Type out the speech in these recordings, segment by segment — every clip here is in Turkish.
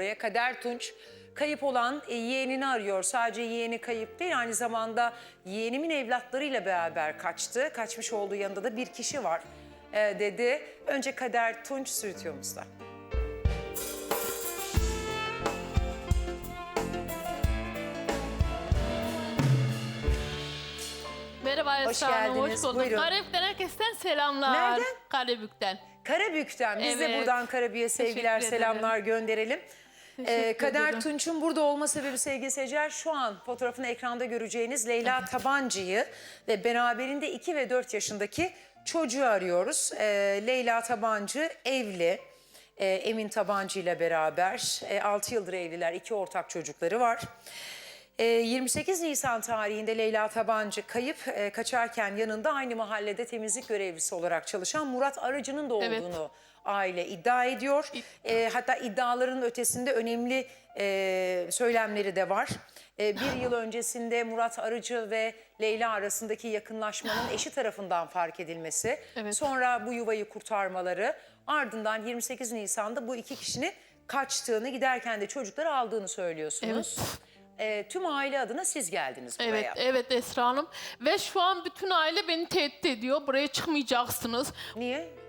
buraya. Kader Tunç kayıp olan e, yeğenini arıyor. Sadece yeğeni kayıp değil aynı zamanda yeğenimin evlatlarıyla beraber kaçtı. Kaçmış olduğu yanında da bir kişi var e, dedi. Önce Kader Tunç stüdyomuzda. Merhaba Hoş Esra Hanım, geldiniz, hoş bulduk. buyurun. Karabük'ten herkesten selamlar. Nereden? Karabük'ten. Karabük'ten biz de Evet. buradan Karabük'e sevgiler Teşekkür selamlar gönderelim. Ee, Kader ederim. Tunç'un burada olma sebebi sevgili seyirciler şu an fotoğrafını ekranda göreceğiniz Leyla Tabancı'yı ve beraberinde 2 ve 4 yaşındaki çocuğu arıyoruz. Ee, Leyla Tabancı evli. Ee, Emin Tabancı ile beraber 6 yıldır evliler, iki ortak çocukları var. Ee, 28 Nisan tarihinde Leyla Tabancı kayıp e, kaçarken yanında aynı mahallede temizlik görevlisi olarak çalışan Murat Arıcı'nın da Evet. Aile iddia ediyor. Ee, hatta iddiaların ötesinde önemli e, söylemleri de var. Ee, bir yıl öncesinde Murat Arıcı ve Leyla arasındaki yakınlaşmanın eşi tarafından fark edilmesi. Evet. Sonra bu yuvayı kurtarmaları ardından 28 Nisan'da bu iki kişinin kaçtığını giderken de çocukları aldığını söylüyorsunuz. Ee, tüm aile adına siz geldiniz buraya. Evet, evet Esra Hanım. Ve şu an bütün aile beni tehdit ediyor. Buraya çıkmayacaksınız. Niye?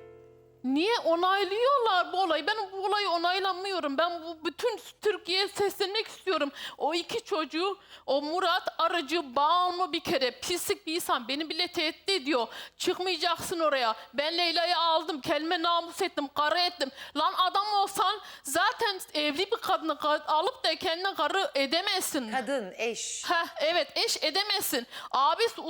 Niye onaylıyorlar bu olayı? Ben bu olayı onaylamıyorum. Ben bu bütün Türkiye'ye seslenmek istiyorum. O iki çocuğu, o Murat aracı bağımlı bir kere pislik bir insan. Beni bile tehdit ediyor. Çıkmayacaksın oraya. Ben Leyla'yı aldım. Kelime namus ettim. Karı ettim. Lan adam olsan zaten evli bir kadını ka- alıp da kendine karı edemezsin. Kadın, eş. Heh, evet eş edemezsin. Abisi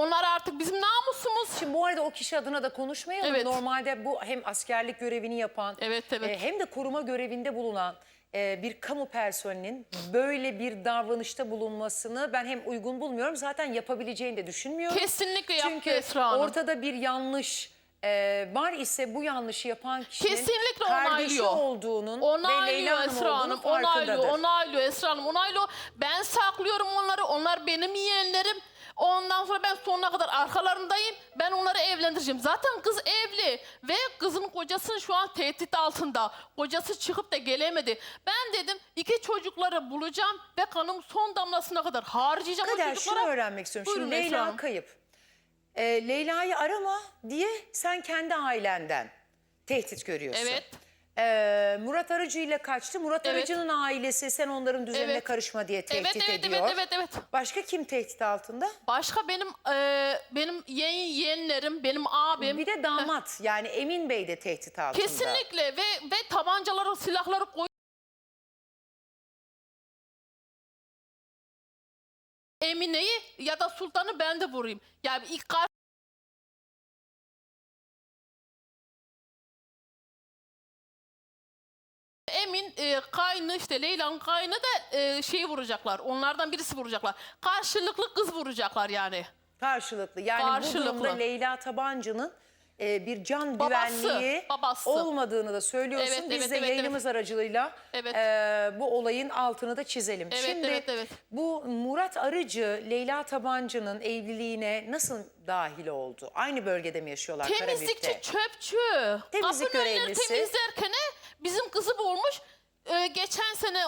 Onlar artık bizim namusumuz. Şimdi bu arada o kişi adına da konuşmayalım. Evet. Normalde bu hem askerlik görevini yapan Evet, evet. e, hem de koruma görevinde bulunan e, bir kamu personelinin böyle bir davranışta bulunmasını ben hem uygun bulmuyorum zaten yapabileceğini de düşünmüyorum. Kesinlikle yaptı Çünkü Esra Hanım. ortada bir yanlış e, var ise bu yanlışı yapan kişinin Kesinlikle kardeşi onaylıyor. olduğunun ve Onaylıyor Hanım Esra olduğunun Hanım. Onaylıyor, onaylıyor Esra Hanım. Onaylıyor. Ben saklıyorum onları. Onlar benim yeğenlerim. Sonra ben sonuna kadar arkalarındayım. Ben onları evlendireceğim. Zaten kız evli ve kızın kocası şu an tehdit altında. Kocası çıkıp da gelemedi. Ben dedim iki çocukları bulacağım ve kanım son damlasına kadar harcayacağım Kader o şunu çocuklara. öğrenmek istiyorum. Buyurun Şimdi Esra Leyla Hanım. kayıp. Ee, Leyla'yı arama diye sen kendi ailenden tehdit görüyorsun. Evet. Ee, Murat Arıcı ile kaçtı. Murat Evet. Arıcı'nın ailesi sen onların düzenine Evet. karışma diye tehdit Evet evet ediyor. evet evet evet. Başka kim tehdit altında? Başka benim e, benim yeğen yeğenlerim, benim abim. Bir de damat yani Emin Bey de tehdit altında. Kesinlikle ve ve tabancaları, silahları koy. Emine'yi ya da Sultan'ı ben de vurayım. Yani ilk kar- Emin e, kaynı işte Leyla'nın kaynı da e, şeyi vuracaklar. Onlardan birisi vuracaklar. Karşılıklı kız vuracaklar yani. Karşılıklı. Yani bu Karşılıklı. durumda Leyla Tabancı'nın e, bir can Babası, güvenliği babası. olmadığını da söylüyorsun. Evet, Biz evet, de evet, yayınımız aracılığıyla Evet. e, bu olayın altını da çizelim. Evet, Şimdi evet, evet. bu Murat Arıcı Leyla Tabancı'nın evliliğine nasıl dahil oldu? Aynı bölgede mi yaşıyorlar Temizlikçi, Karabük'te? çöpçü. Temizlik Kapının önleri görevlisi. temizlerken bizim kızı bulmuş. Ee, geçen sene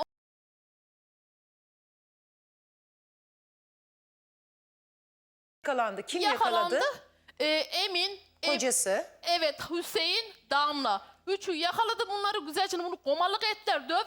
Yakalandı. Kim yakalandı. yakaladı? Ee, Emin, e, Kocası. evet Hüseyin, Damla. Üçü yakaladı bunları güzelce bunu komalık ettiler, döv.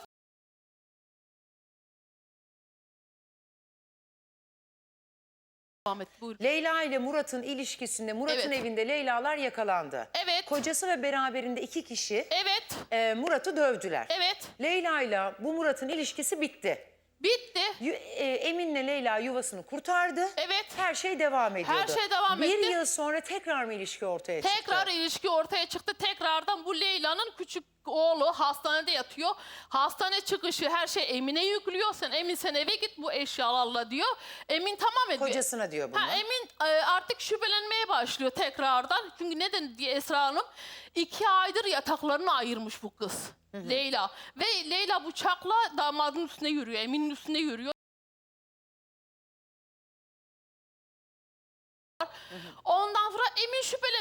Ahmet buyur. Leyla ile Murat'ın ilişkisinde Murat'ın Evet. evinde Leylalar yakalandı. Evet. Kocası ve beraberinde iki kişi Evet, e, Murat'ı dövdüler. evet. Leyla ile bu Murat'ın ilişkisi bitti. Bitti. Yu- e, Emin'le Leyla yuvasını kurtardı. Evet. Her şey devam ediyordu. şey devam Bir etti. yıl sonra tekrar mı ilişki ortaya çıktı? Tekrar ilişki ortaya çıktı. Tekrardan bu Leyla'nın küçük oğlu hastanede yatıyor. Hastane çıkışı her şey Emin'e yüklüyor. Sen Emin sen eve git bu eşyalarla diyor. Emin tamam ediyor. Kocasına diyor bunu. Ha, Emin e, artık şüphelenmeye başlıyor tekrardan. Çünkü neden diye Esra Hanım iki aydır yataklarını ayırmış bu kız. Leyla. Ve Leyla bıçakla damadın üstüne yürüyor. Emin'in üstüne yürüyor. Ondan sonra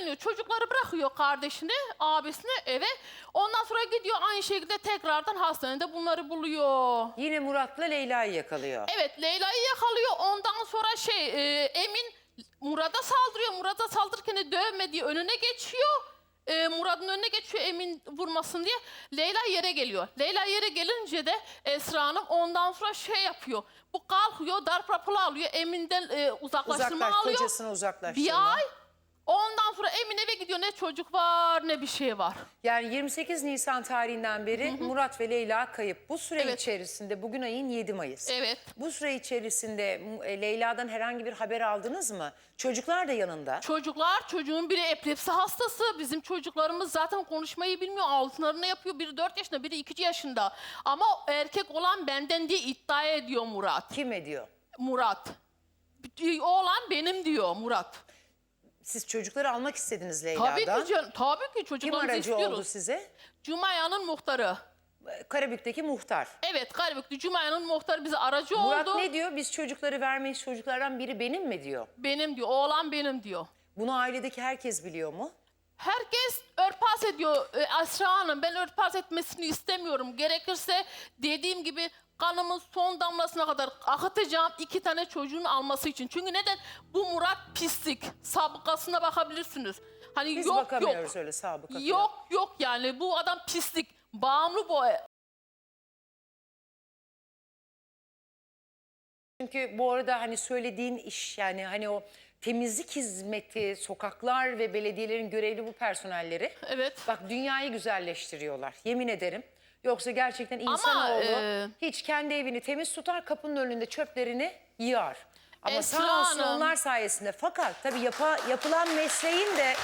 gelmiyor. Çocukları bırakıyor kardeşini, abisini eve. Ondan sonra gidiyor aynı şekilde tekrardan hastanede bunları buluyor. Yine Murat'la Leyla'yı yakalıyor. Evet Leyla'yı yakalıyor. Ondan sonra şey e, Emin Murat'a saldırıyor. Murat'a saldırırken de dövme diye önüne geçiyor. E, Murat'ın önüne geçiyor Emin vurmasın diye. Leyla yere geliyor. Leyla yere gelince de Esra Hanım ondan sonra şey yapıyor. Bu kalkıyor darp raporu alıyor. Emin'den e, uzaklaştırma Uzaklaş, alıyor. kocasını uzaklaştırma. Bir ay. Ondan sonra Emin eve gidiyor. Ne çocuk var ne bir şey var. Yani 28 Nisan tarihinden beri Murat ve Leyla kayıp. Bu süre Evet. içerisinde bugün ayın 7 Mayıs. Evet. Bu süre içerisinde e, Leyla'dan herhangi bir haber aldınız mı? Çocuklar da yanında. Çocuklar çocuğun biri epilepsi hastası. Bizim çocuklarımız zaten konuşmayı bilmiyor. Altınlarını yapıyor. Biri 4 yaşında, biri 2 yaşında. Ama erkek olan benden diye iddia ediyor Murat. Kim ediyor? Murat. Oğlan benim diyor Murat. Siz çocukları almak istediniz Tabii Leyla'dan. ki, can, tabii ki Kim çocuklarımızı aracı istiyoruz. oldu size? Cumaya'nın muhtarı. Karabük'teki muhtar. Evet Karabüklü Cumaya'nın muhtarı bize aracı Murat oldu. ne diyor? Biz çocukları vermeyiz. Çocuklardan biri benim mi diyor. Benim diyor. Oğlan benim diyor. Bunu ailedeki herkes biliyor mu? Herkes örtbas ediyor e, Esra Hanım. Ben örtbas etmesini istemiyorum. Gerekirse dediğim gibi kanımın son damlasına kadar akıtacağım iki tane çocuğun alması için. Çünkü neden? Bu Murat pislik. Sabıkasına bakabilirsiniz. Hani Biz yok bakamıyoruz yok. öyle sabıka. falan. Yok yok yani bu adam pislik. Bağımlı bu. Çünkü bu arada hani söylediğin iş yani hani o temizlik hizmeti, sokaklar ve belediyelerin görevli bu personelleri Evet. bak dünyayı güzelleştiriyorlar. Yemin ederim. Yoksa gerçekten insanoğlu e, hiç kendi evini temiz tutar, kapının önünde çöplerini yığar. Ama Esra sağ olsun Hanım. onlar sayesinde. Fakat tabii yapa, yapılan mesleğin de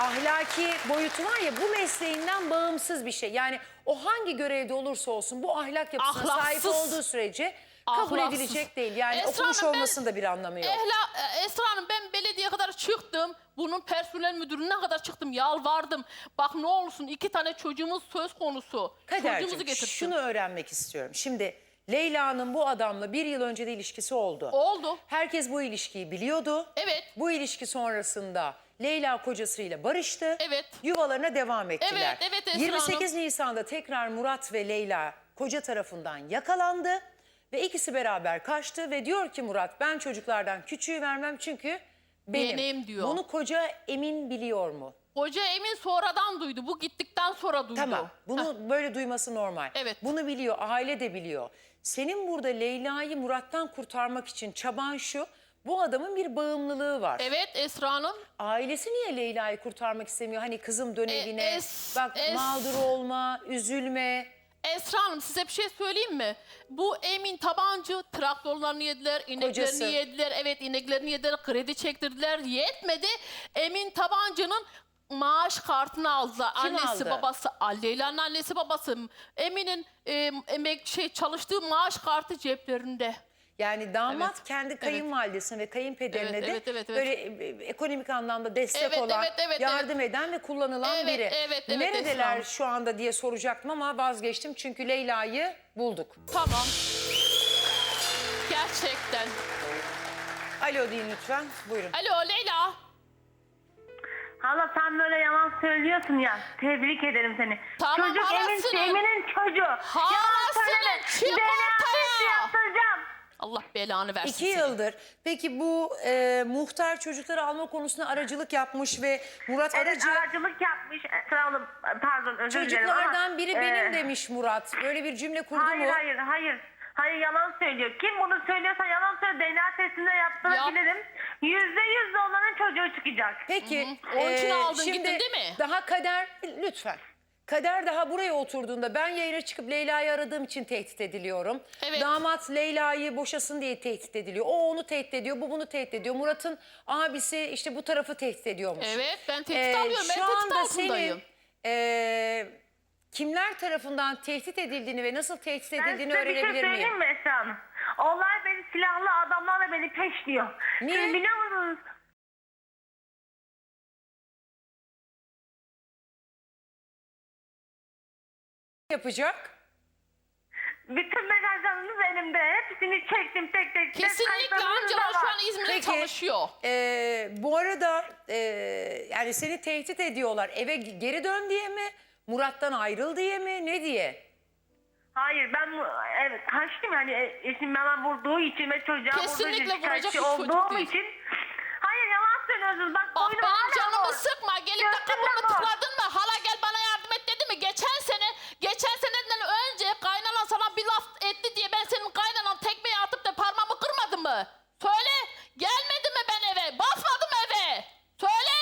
ahlaki boyutu var ya bu mesleğinden bağımsız bir şey. Yani o hangi görevde olursa olsun bu ahlak yapısına sahip Ahlaksız. olduğu sürece kabul Ahlaksız. edilecek değil. Yani Esra okumuş Hanım, ben- olmasının da bir anlamı yok. Ehla, e, Esra Hanım ben belediye kadar çıktım. Bunun personel müdürlüğüne kadar çıktım. Yalvardım. Bak ne olursun iki tane çocuğumuz söz konusu. Çocuğumuzu Kaderciğim getirsin. şunu öğrenmek istiyorum. Şimdi Leyla'nın bu adamla bir yıl önce de ilişkisi oldu. Oldu. Herkes bu ilişkiyi biliyordu. Evet. Bu ilişki sonrasında Leyla kocasıyla barıştı. Evet. Yuvalarına devam ettiler. Evet, evet Esra 28 Nisan'da tekrar Murat ve Leyla koca tarafından yakalandı. Ve ikisi beraber kaçtı ve diyor ki Murat ben çocuklardan küçüğü vermem çünkü benim. Benim diyor. Bunu koca Emin biliyor mu? Hoca Emin sonradan duydu. Bu gittikten sonra duydu. Tamam. Bunu böyle duyması normal. Evet. Bunu biliyor, aile de biliyor. Senin burada Leyla'yı Murat'tan kurtarmak için çaban şu. Bu adamın bir bağımlılığı var. Evet Esra Hanım. Ailesi niye Leyla'yı kurtarmak istemiyor? Hani kızım dön E, evine. es- bak es- mağdur olma, üzülme. Esra Hanım size bir şey söyleyeyim mi? Bu Emin Tabancı traktörlerini yediler, ineklerini Kocası. yediler. Evet ineklerini yediler, kredi çektirdiler. Yetmedi. Emin Tabancı'nın maaş kartını aldılar. Kim annesi aldı? babası, Leyla'nın annesi babası. Emin'in e, emek şey çalıştığı maaş kartı ceplerinde. Yani damat Evet. kendi kayınvalidesine ve kayınpederine Evet, de evet, evet, evet. böyle e, ekonomik anlamda destek Evet, olan, evet, evet, yardım eden ve kullanılan Evet, biri. evet, evet, Neredeler Esra. şu anda diye soracaktım ama vazgeçtim çünkü Leyla'yı bulduk. Tamam. Gerçekten. Alo deyin lütfen. Buyurun. Alo Leyla. Hala sen böyle yalan söylüyorsun ya. Tebrik ederim seni. Tamam, Çocuk Emin, Emin'in çocuğu. Yalan Halasının söyleme. çık yaptıracağım. Allah belanı versin İki seni. yıldır. Peki bu e, muhtar çocukları alma konusunda aracılık yapmış ve Murat Evet Aracı aracılık yapmış. Hanım pardon özür dilerim ama. çocuklardan biri benim e, demiş Murat. Böyle bir cümle kurdu Hayır mu? hayır hayır. Hayır yalan söylüyor. Kim bunu söylüyorsa yalan söylüyor. DNA testinde yaptırabilirim. Yüzde yüz de onların çocuğu çıkacak. Peki. Onun için e, aldın, şimdi gittin değil mi? Daha kader lütfen. Kader daha buraya oturduğunda ben yayına çıkıp Leyla'yı aradığım için tehdit ediliyorum. Evet. Damat Leyla'yı boşasın diye tehdit ediliyor. O onu tehdit ediyor, bu bunu tehdit ediyor. Murat'ın abisi işte bu tarafı tehdit ediyormuş. Evet ben tehdit Ee, alıyorum. Ben şu tehdit anda altındayım. senin e, kimler tarafından tehdit edildiğini ve nasıl tehdit Ben edildiğini size bir şey öğrenebilir söyleyeyim miyim? mi Esra Hanım? Onlar beni silahlı adamlarla beni peşliyor. Niye? Siz biliyor musunuz? Yapacak. Bütün mesajlarınız elimde. Hepsini çektim tek tek. Kesinlikle kayıtlarınız da şu var. an İzmir'de Peki. çalışıyor. Ee, bu arada e, Yani seni tehdit ediyorlar. Eve geri dön diye mi? Murat'tan ayrıl diye mi? Ne diye? Hayır ben bu- evet kaçtım yani e, eşim bana vurduğu için ve çocuğa Kesinlikle vurduğu için vuracak şikayetçi bir çocuk olduğum değil. için. Hayır yalan söylüyorsunuz bak, Bak boynum benim hala canımı sıkma. Gelip de Göğsüm de kapımı tıkladın mı? Hala gel Söyle. Gelmedi mi ben eve? Basmadım eve. Söyle.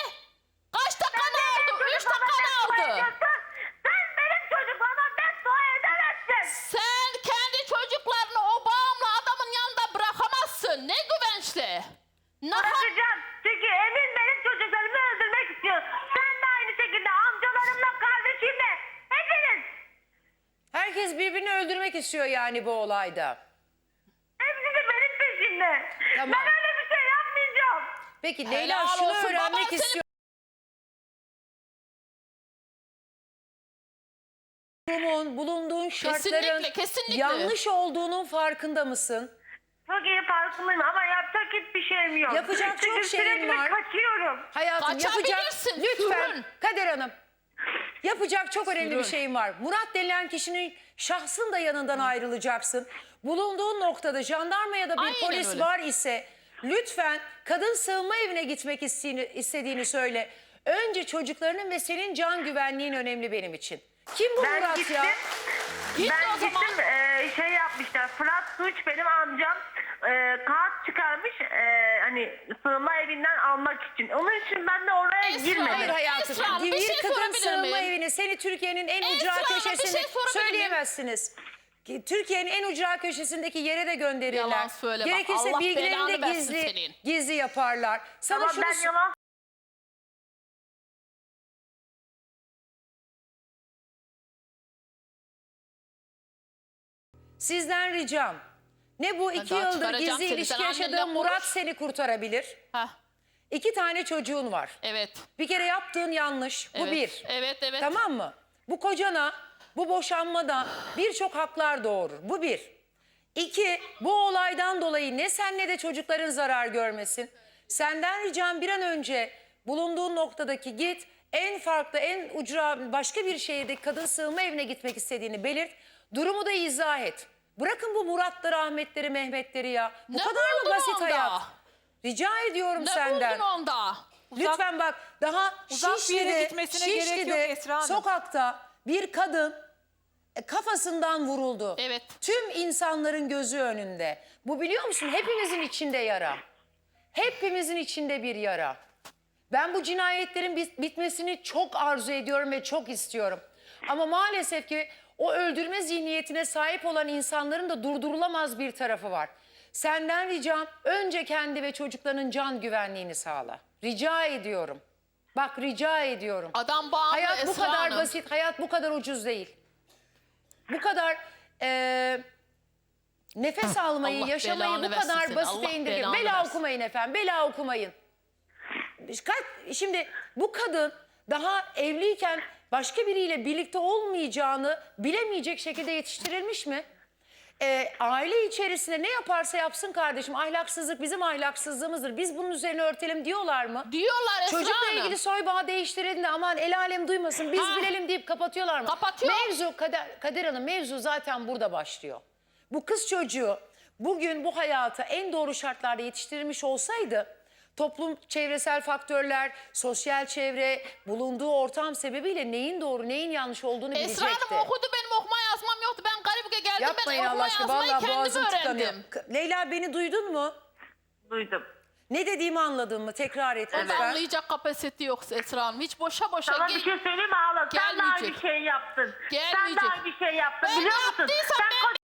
Kaç dakikanı Sen aldı? Üç beddua aldı. Sen benim çocuklarıma beddua edemezsin. Sen kendi çocuklarını o bağımlı adamın yanında bırakamazsın. Ne güvençle. Naha- Bırakacağım. Çünkü Emin benim çocuklarımı öldürmek istiyor. Sen de aynı şekilde amcalarımla kardeşimle. Hepiniz. Herkes birbirini öldürmek istiyor yani bu olayda. Hepsi de benim peşimde. Tamam. Ben öyle bir şey Peki Helal Leyla şunu olsun, öğrenmek baban seni- istiyor. Durumun, bulunduğun şartların Kesinlikle, kesinlikle. yanlış olduğunun farkında mısın? Çok iyi farkındayım ama yapacak hiçbir şeyim yok. Yapacak Çünkü çok sürekli var. kaçıyorum. Hayatım yapacak Kaçabilirsin, lütfen sürün. Kader Hanım. Yapacak çok önemli bir Sürün. şeyin var. Murat denilen kişinin şahsın da yanından ayrılacaksın. Bulunduğun noktada jandarma ya da bir Aynen polis öyle. var ise lütfen kadın sığınma evine gitmek istediğini, istediğini söyle. Önce çocuklarının ve senin can güvenliğin önemli benim için. Kim bu Ben Murat gittim. ya? Git ben o zaman. gittim e, şey yapmışlar. Fırat Suç benim amcam e, kağıt çıkarmış e, hani sığınma evinden almak için. Onun için ben de oraya Esra, girmedim. Hayır hayatım. Esra Hanım, bir bir şey kadın sorabilir sığınma miyim? evine seni Türkiye'nin en Esra ucra Hanım, bir şey köşesinde sorabilir miyim? söyleyemezsiniz. Ki Türkiye'nin en ucra köşesindeki yere de gönderirler. Yalan söyleme. Gerekirse Allah bilgilerini de versin gizli, senin. gizli yaparlar. Sana Ama şunu ben yalan sizden ricam. Ne bu iki daha yıldır çıkaracağım gizli seni. ilişki annenle yaşadığın Murat seni kurtarabilir. Hah, İki tane çocuğun var. evet. Bir kere yaptığın yanlış. Bu evet. bir. Evet evet. Tamam mı? Bu kocana bu boşanmada birçok haklar doğurur. Bu bir. İki, bu olaydan dolayı ne sen ne de çocukların zarar görmesin. Senden ricam bir an önce bulunduğun noktadaki git en farklı, en ucra başka bir şehirdeki kadın sığınma evine gitmek istediğini belirt. Durumu da izah et. Bırakın bu Muratları, Ahmetleri, Mehmetleri ya. Bu Ne kadar mı buldun basit onda? hayat? Rica ediyorum Ne senden. buldun onda? Lütfen bak daha uzak bir yere Şişli'de, gitmesine gerek yok Şişli'de Esra Hanım. sokakta bir kadın kafasından vuruldu. Evet. Tüm insanların gözü önünde. Bu biliyor musun hepimizin içinde yara. Hepimizin içinde bir yara. Ben bu cinayetlerin bit- bitmesini çok arzu ediyorum ve çok istiyorum. Ama maalesef ki o öldürme zihniyetine sahip olan insanların da durdurulamaz bir tarafı var. Senden ricam önce kendi ve çocuklarının can güvenliğini sağla. Rica ediyorum. Bak rica ediyorum. Adam bağımlı Hayat bu Esra kadar Hanım. basit, hayat bu kadar ucuz değil. Bu kadar eee, nefes almayı, Allah yaşamayı belanı bu versin kadar seni, basite Allah indirgeyin. belanı Bela versin. okumayın efendim, bela okumayın. Kaç- Şimdi bu kadın daha evliyken başka biriyle birlikte olmayacağını bilemeyecek şekilde yetiştirilmiş mi? Ee, aile içerisinde ne yaparsa yapsın kardeşim ahlaksızlık bizim ahlaksızlığımızdır. Biz bunun üzerine örtelim diyorlar mı? Diyorlar Esra Çocukla Hanım. ilgili soy bağı değiştirin de aman el alem duymasın biz Ha. bilelim deyip kapatıyorlar mı? Kapatıyor. Mevzu Kader, Kader Hanım mevzu zaten burada başlıyor. Bu kız çocuğu bugün bu hayata en doğru şartlarda yetiştirilmiş olsaydı toplum çevresel faktörler, sosyal çevre, bulunduğu ortam sebebiyle neyin doğru neyin yanlış olduğunu Esra bilecekti. Hanım okudu benim okuma yazmam yoktu. Ben geldim Yapmayın ben Allah okuma aşkına yazmayı vallahi kendim boğazım tıkanıyor. öğrendim. K- Leyla beni duydun mu? duydum. Ne dediğimi anladın mı? Tekrar et O da lütfen. anlayacak kapasitesi yok Esra Hanım. Hiç boşa boşa Sana gel- bir şey söyleyeyim mi Ağla? Sen de Gelmeyecek. aynı şey yaptın. Sen de Gelmeyecek. aynı şey yaptın Ben biliyor musun? yaptıysam Sen ben-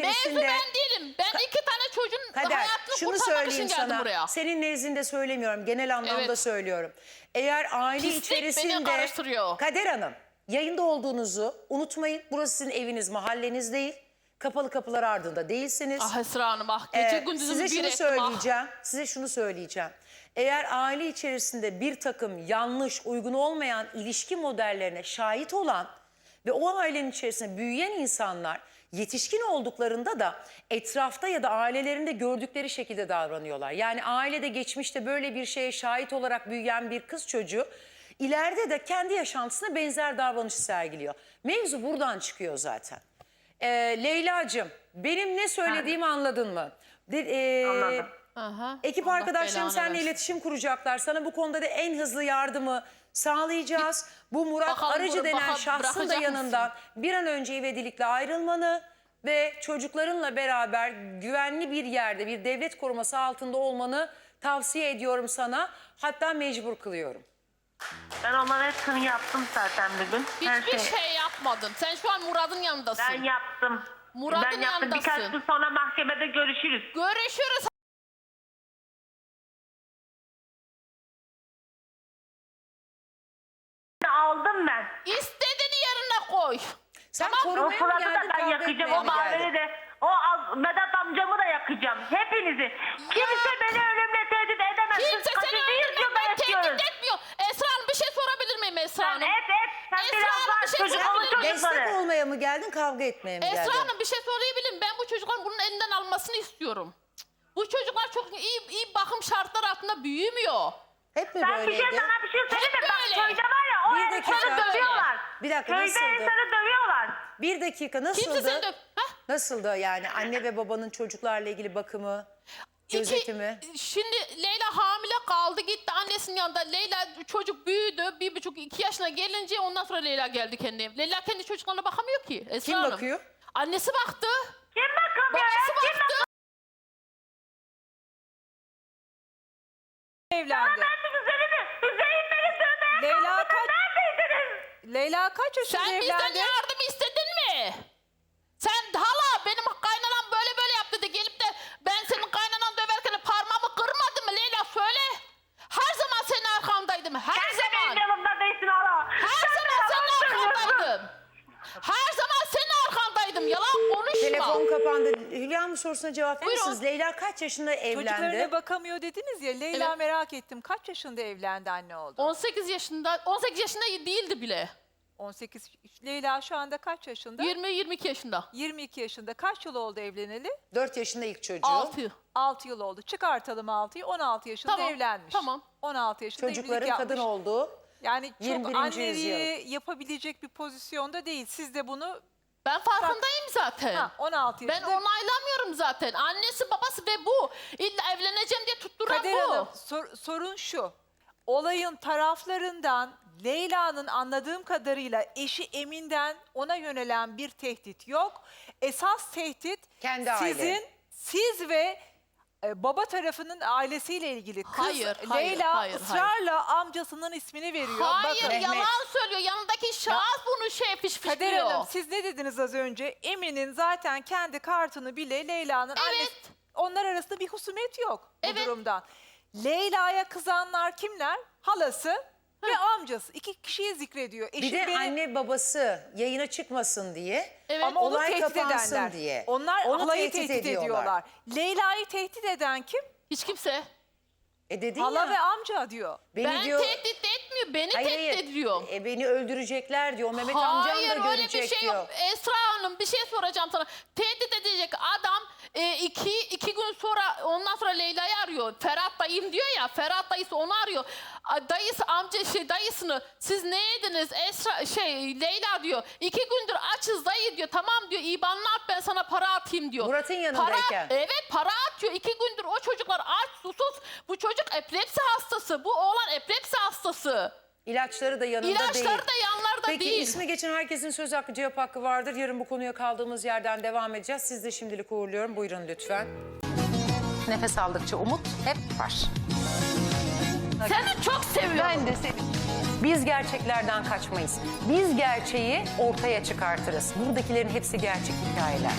Mevzu içerisinde- ben değilim. Ben iki tane çocuğun Kader hayatını şunu kurtarmak için geldim sana. buraya. Senin nezdinde söylemiyorum. Genel anlamda Evet. söylüyorum. Eğer aile Pislik beni içerisinde karıştırıyor. Kader Hanım yayında olduğunuzu unutmayın. Burası sizin eviniz, mahalleniz değil. Kapalı kapılar ardında değilsiniz. Ah Esra Hanım ah gece Ee, gündüzüm size bir şunu ettim ah. söyleyeceğim. Size şunu söyleyeceğim. Eğer aile içerisinde bir takım yanlış, uygun olmayan ilişki modellerine şahit olan ve o ailenin içerisinde büyüyen insanlar yetişkin olduklarında da etrafta ya da ailelerinde gördükleri şekilde davranıyorlar. Yani ailede geçmişte böyle bir şeye şahit olarak büyüyen bir kız çocuğu ileride de kendi yaşantısına benzer davranış sergiliyor. Mevzu buradan çıkıyor zaten. Ee, Leyla'cığım benim ne söylediğimi anladın mı? De- ee, Anladım. Aha, Ekip Allah arkadaşlarım belanı seninle versin. iletişim kuracaklar. Sana bu konuda da en hızlı yardımı sağlayacağız. Bu Murat Bakalım Arıcı bunu denen baka- şahsın da bırakacak yanından bir an önce ivedilikle ayrılmanı ve çocuklarınla beraber güvenli bir yerde bir devlet koruması altında olmanı tavsiye ediyorum sana. Hatta mecbur kılıyorum. Ben onların hepsini yaptım zaten bugün. Her Hiçbir şey. şey yapmadın. Sen şu an Murat'ın yanındasın. Ben yaptım. Murat'ın ben yaptım. Birkaç yanındasın. gün sonra mahkemede görüşürüz. Görüşürüz. İstediğini yerine koy. Sen Tamam. O korumaya mı Fırat'ı geldin, da ben kavga yakacağım. etmeye O mi geldin? De. O Az- Vedat amcamı da yakacağım. Hepinizi. Kimse beni ölümle tehdit edemez. Siz Kimse seni kaçıncı yüzyılda öldürmekten yaşıyoruz? tehdit etmiyor. Esra Hanım bir şey sorabilir miyim Esra Sen Hanım? hep hep. Sen Esra biraz Hanım, daha bir şey çocuk sorabilir miyim? Destek çocukları. olmaya mı geldin, kavga etmeye mi geldin? Esra Hanım bir şey söyleyebilir miyim? Ben bu çocukların bunun elinden almasını istiyorum. Bu çocuklar çok iyi, iyi bakım şartlar altında büyümüyor. Hep mi Ben bir şey böyleydi? sana bir şey söyleyeyim mi? Hep Bak böyle. köyde var o Bir insanı dakika. dövüyorlar. Bir dakika, Köyde nasıldı? insanı dövüyorlar. Bir dakika Kimse nasıldı? seni döv... Nasıldı yani anne ve babanın çocuklarla ilgili bakımı, gözetimi? İki, şimdi Leyla hamile kaldı gitti annesinin yanında. Leyla çocuk büyüdü. Bir buçuk iki yaşına gelince ondan sonra Leyla geldi kendi evine. Leyla kendi çocuklarına bakamıyor ki. Esra Kim Hanım. bakıyor? Annesi baktı. Kim bakamıyor ya? Babası Kim baktı. evlendi. Ben de Leyla kaç- Neredeydiniz? Leyla kaç yaşında Sen bizden evlendi? yardım istedin mi? Sen hala benim kaynanam böyle böyle yaptı de gelip de ben senin kaynanan döverken parmağımı kırmadım mı Leyla söyle. Her zaman senin arkandaydım. Her Sen de zaman. benim yanımda değilsin hala. Her Sen de zaman senin yalan söylüyorsun. arkandaydım. Her zaman senin arkandaydım. Yalan konuşma. Telefon kapandı. Hülya'nın sorusuna cevap verir Buyurun. misiniz? Leyla kaç yaşında evlendi? Çocuklarına bakamıyor dediniz ya. Leyla Evet. merak ettim. Kaç yaşında evlendi anne oldu? 18 yaşında, 18 yaşında değildi bile. 18. Leyla şu anda kaç yaşında? 20-22 yaşında. 22 yaşında. Kaç yıl oldu evleneli? 4 yaşında ilk çocuğu. 6. 6 yıl oldu. Çıkartalım 6'yı. 16 yaşında Tamam, evlenmiş. tamam. 16 yaşında Çocukların kadın olduğu. Yani çok 21. anneliği yapabilecek bir pozisyonda değil. Siz de bunu Ben farkındayım zaten. ha, 16 Ben yaşında. onaylamıyorum zaten. Annesi babası ve bu. İlla evleneceğim diye tutturan Kader bu. Hanım sor- sorun şu. Olayın taraflarından Leyla'nın anladığım kadarıyla eşi Emin'den ona yönelen bir tehdit yok. Esas tehdit Kendi aile. sizin, siz ve e, baba tarafının ailesiyle ilgili. Kız Hayır, hayır, Leyla hayır, ısrarla amcasının ismini veriyor. Hayır Bakın, yalan söylüyor. Yanındaki şahıs bunu şey Kader fişfişliyor. Hanım siz ne dediniz az önce? Emin'in zaten kendi kartını bile Leyla'nın Evet. annesi... Onlar arasında bir husumet yok bu Evet. durumdan. Leyla'ya kızanlar kimler? Halası ve amcası. İki kişiyi zikrediyor. Bir Eşim de beni- anne babası yayına çıkmasın diye. Evet. ama onu olay tehdit kapansın edenler. diye. Onlar Onu halayı tehdit tehdit, ediyorlar. ediyorlar. Leyla'yı tehdit eden kim? Hiç kimse. E dedin Hala ya. ve amca diyor. Beni ben diyor, tehdit etmiyor. Beni Hayır, tehdit ediyor. E, beni öldürecekler diyor. Mehmet amcam Hayır da öyle görecek bir şey diyor. yok. Esra Hanım bir şey soracağım sana. Tehdit edecek adam e, iki, iki gün sonra ondan sonra Leyla'yı arıyor. Ferhat dayım diyor ya. Ferhat dayısı onu arıyor. Dayısı amca şey dayısını siz ne yediniz Esra şey Leyla diyor. İki gündür açız dayı diyor. Tamam diyor İban'ını at ben sana para atayım diyor. Murat'ın yanındayken. Para, evet para atıyor. İki gündür o çocuklar aç susuz. Bu çocuk epilepsi hastası. Bu oğlan epilepsi hastası. İlaçları da yanında değil. İlaçları da yanlarda Peki değil. ismi geçen herkesin söz hakkı cevap hakkı vardır. Yarın bu konuya kaldığımız yerden devam edeceğiz. Siz de şimdilik uğurluyorum. Buyurun lütfen. Nefes aldıkça umut hep var. Seni çok seviyorum. Ben de seni. Biz gerçeklerden kaçmayız. Biz gerçeği ortaya çıkartırız. Buradakilerin hepsi gerçek hikayeler.